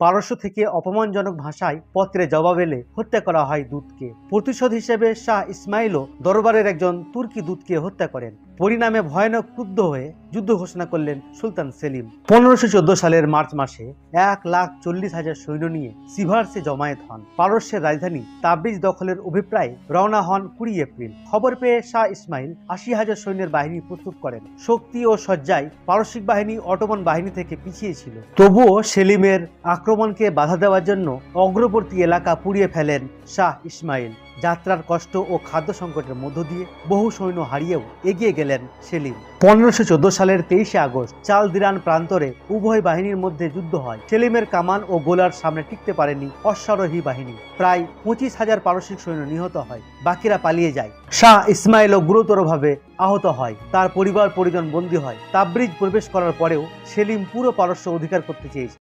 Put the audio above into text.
পারস্য থেকে অপমানজনক ভাষায় পত্রে জবাব এলে হত্যা করা হয় দূতকে। প্রতিশোধ হিসেবে শাহ ইসমাইলও দরবারের একজন তুর্কি দূতকে হত্যা করেন। পরিণামে ভয়ানক ক্রুদ্ধ হয়ে যুদ্ধ ঘোষণা করলেন সুলতান সেলিম। পনেরোশো চোদ্দ সালের মার্চ মাসে এক লাখ চল্লিশ হাজার সৈন্য নিয়ে সিভার্সে জমায়েত হন। পারস্যের রাজধানী তাবরিজ দখলের অভিপ্রায়ে রওনা হন কুড়ি এপ্রিল। খবর পেয়ে শাহ ইসমাইল আশি হাজার সৈন্যের বাহিনী প্রস্তুত করেন। শক্তি ও সজ্জায় পারস্যিক বাহিনী, অটোমান বাহিনী থেকে পিছিয়ে ছিল। তবুও সেলিমের আক্রমণকে বাধা দেওয়ার জন্য অগ্রবর্তী এলাকা পুড়িয়ে ফেলেন শাহ ইসমাইল। যাত্রার কষ্ট ও খাদ্য সংকটের মধ্য দিয়ে বহু সৈন্য হারিয়েও এগিয়ে গেলেন সেলিম। পনেরোশো সালের তেইশে আগস্ট চাল দিরান প্রান্তরে উভয় বাহিনীর মধ্যে যুদ্ধ হয়। সেলিমের কামান ও গোলার সামনে টিকতে পারেনি অশ্বারোহী বাহিনী। প্রায় পঁচিশ হাজার পারসিক সৈন্য নিহত হয়। বাকিরা পালিয়ে যায়। শাহ ইসমাইলও গুরুতরভাবে আহত হয়। তার পরিবার পরিজন বন্দী হয়। তাবরিজ প্রবেশ করার পরেও সেলিম পুরো পারস্য অধিকার করতে চেয়েছে।